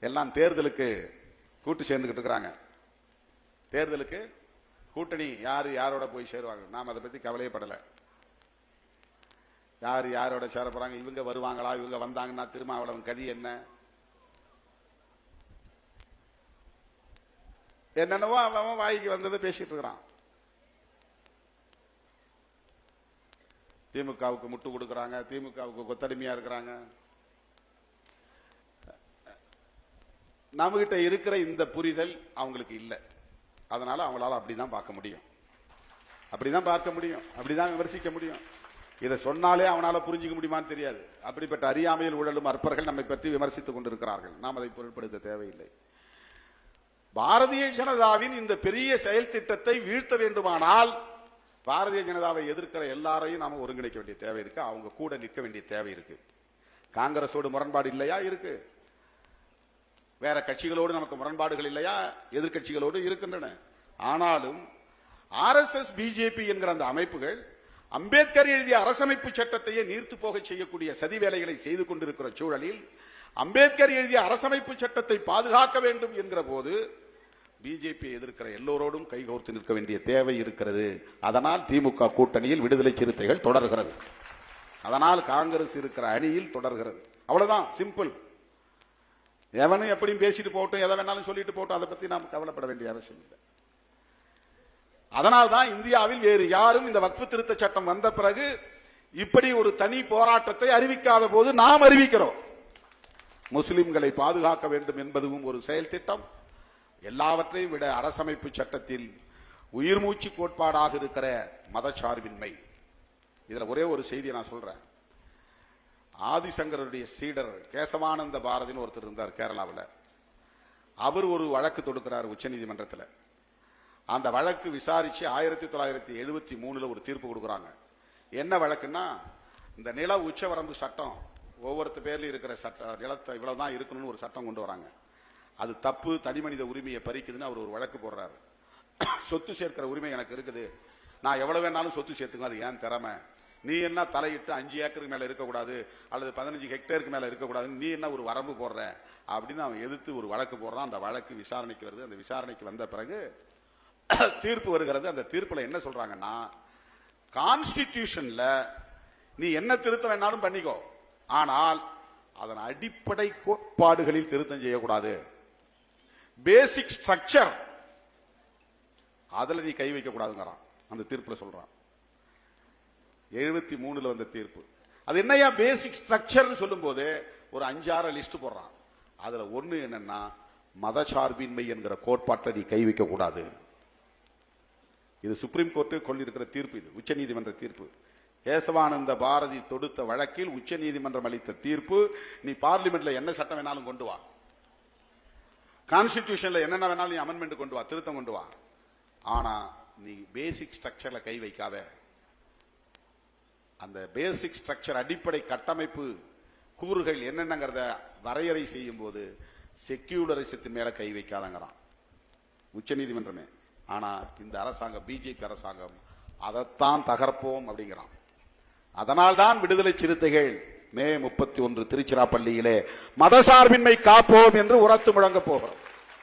எல்லாம் தேர்தலுக்கு கூட்டு சேர்ந்துகிட்டு இருக்கிறாங்க. தேர்தலுக்கு கூட்டணி யார் யாரோட போய் சேருவாங்க? நாம் அதை பத்தி கவலையப்படலை யார் யாரோட சேர போறாங்க? இவங்க வருவாங்களா? இவங்க வந்தாங்கன்னா திருமாவளவன் கதி என்ன? என்னென்னவோ அவன் அவன் வாய்க்கு வந்ததை பேசிட்டு இருக்கிறான். திமுகவுக்கு முட்டு கொடுக்குறாங்க. திமுகவுக்கு கொத்தடிமையா இருக்கிறாங்க. நம்மகிட்ட இருக்கிற இந்த புரிதல் அவங்களுக்கு இல்லை. அதனால அவங்களால அப்படிதான் பார்க்க முடியும். அப்படிதான் பார்க்க முடியும். அப்படிதான் விமர்சிக்க முடியும். இதை சொன்னாலே அவனால புரிஞ்சுக்க முடியுமான்னு தெரியாது. அப்படிப்பட்ட அறியாமையில் உழலும் அற்பர்கள் நம்மை பற்றி விமர்சித்துக் கொண்டிருக்கிறார்கள். நாம் அதை பொருட்படுத்த தேவையில்லை. பாரதிய ஜனதாவின் இந்த பெரிய செயல் திட்டத்தை வீழ்த்த வேண்டுமானால் பாரதிய ஜனதாவை எதிர்க்கிற எல்லாரையும் நாம ஒருங்கிணைக்க வேண்டிய தேவை இருக்கு. அவங்க கூட நிற்க வேண்டிய தேவை இருக்கு. காங்கிரஸோடு முரண்பாடு இல்லையா? இருக்கு. வேற கட்சிகளோடு நமக்கு முரண்பாடுகள் இல்லையா? எதிர்கட்சிகளோடு இருக்கின்றன. ஆனாலும் ஆர்எஸ்எஸ் பிஜேபி என்கிற அந்த அமைப்புகள் அம்பேத்கர் எழுதிய அரசமைப்பு சட்டத்தையே நீர்த்து போக செய்யக்கூடிய சதி வேலைகளை செய்து கொண்டிருக்கிற சூழலில் அம்பேத்கர் எழுதிய அரசமைப்பு சட்டத்தை பாதுகாக்க வேண்டும் என்கிற போது பிஜேபி எதிர்க்கிற எல்லோரோடும் கைகோர்த்து நிற்க வேண்டிய தேவை இருக்கிறது. அதனால் திமுக கூட்டணியில் விடுதலை சிறுத்தைகள் தொடர்கிறது. அதனால் காங்கிரஸ் இருக்கிற அணியில் தொடர்கிறது. அவ்வளவுதான். சிம்பிள் எவனும் எப்படியும் பேசிட்டு போகட்டும் எதை வேணாலும் சொல்லிட்டு போகட்டும் அதை பத்தி நாம் கவலைப்பட வேண்டிய அவசியம் இல்லை. அதனால்தான் இந்தியாவில் வேறு யாரும் இந்த வக்ஃபு திருத்த சட்டம் வந்த பிறகு இப்படி ஒரு தனி போராட்டத்தை அறிவிக்காத போது நாம் அறிவிக்கிறோம். முஸ்லிம்களை பாதுகாக்க வேண்டும் என்பதும் ஒரு செயல் திட்டம். எல்லாவற்றையும் விட அரசமைப்பு சட்டத்தில் உயிர் மூச்சு கோட்பாடாக இருக்கிற மதச்சார்பின்மை. இதில் ஒரே ஒரு செய்தியை நான் சொல்றேன். ஆதிசங்கருடைய சீடர் கேசவானந்த பாரதின்னு ஒருத்தர் இருந்தார் கேரளாவில். அவர் ஒரு வழக்கு தொடுக்கிறார் உச்சநீதிமன்றத்தில் அந்த வழக்கு விசாரித்து ஆயிரத்தி தொள்ளாயிரத்தி எழுபத்தி மூணில் ஒரு தீர்ப்பு கொடுக்குறாங்க. என்ன வழக்குன்னா இந்த நில உச்சவரம்பு சட்டம் ஒவ்வொருத்த பேர்லையும் இருக்கிற சட்ட நிலத்தை இவ்வளவுதான் இருக்கணும்னு ஒரு சட்டம் கொண்டு வராங்க. அது தப்பு தனி மனித உரிமையை பறிக்குதுன்னு அவர் ஒரு வழக்கு போடுறாரு. சொத்து சேர்க்கிற உரிமை எனக்கு இருக்குது. நான் எவ்வளோ வேணாலும் சொத்து சேர்த்துங்க அது ஏன் திறமை? நீ என்ன தலையிட்டு அஞ்சு ஏக்கருக்கு மேல இருக்கக்கூடாது அல்லது பதினஞ்சு ஹெக்டேருக்கு மேல இருக்கக்கூடாது நீ என்ன ஒரு வரம்பு போடுற? அப்படின்னு அவன் எதிர்த்து ஒரு வழக்கு போடுறான். அந்த வழக்கு விசாரணைக்கு வருது அந்த விசாரணைக்கு வந்த பிறகு தீர்ப்பு வருகிறது. அந்த தீர்ப்புல என்ன சொல்றாங்கன்னா கான்ஸ்டிடியூஷன்ல நீ என்ன திருத்தம் வேணாலும் பண்ணிக்கோ. ஆனால் அதன் அடிப்படை கோட்பாடுகளில் திருத்தம் செய்யக்கூடாது. பேசிக் ஸ்ட்ரக்சர் அதுல நீ கை வைக்க கூடாதுங்கிறான் அந்த தீர்ப்புல சொல்றான். எழுபத்தி மூணுல வந்த தீர்ப்பு. அது என்னையா பேசிக் ஸ்ட்ரக்சர்னு சொல்லும் போது ஒரு அஞ்சாறு லிஸ்ட் போடுறான். அதுல ஒண்ணு என்னன்னா மதசார்பின்மை என்கிற கோட்பாட்டை நீ கை வைக்க கூடாது. இது சுப்ரீம் கோர்ட்டு கொண்டிருக்கிற தீர்ப்பு இது உச்சநீதிமன்ற தீர்ப்பு. கேசவானந்த பாரதி தொடுத்த வழக்கில் உச்சநீதிமன்றம் அளித்த தீர்ப்பு நீ பார்லிமெண்ட்ல என்ன சட்டம் வேணாலும் கொண்டு வா. கான்ஸ்டிடியூஷன்ல என்னென்ன வேணாலும் நீ அமெண்ட்மெண்ட் கொண்டு வா திருத்தம் கொண்டு வா. ஆனா நீ பேசிக் ஸ்ட்ரக்சர்ல கை வைக்காத. அந்த பேசிக் ஸ்ட்ரக்சர் அடிப்படை கட்டமைப்பு கூறுகள் என்னென்னங்கிறத வரையறை செய்யும் போது செக்யூலரிசத்தின் மேல கை வைக்காதங்கிறான். உச்சநீதிமன்றமே ஆனா இந்த அரசாங்கம் பிஜேபி அரசாங்கம் அதைத்தான் தகர்ப்போம் அப்படிங்கிறான். அதனால்தான் விடுதலை சிறுத்தைகள் மே முப்பத்தி ஒன்று திருச்சிராப்பள்ளியிலே மதசார்பின்மை காப்போம் என்று உரத்து முழங்க போகிறோம்.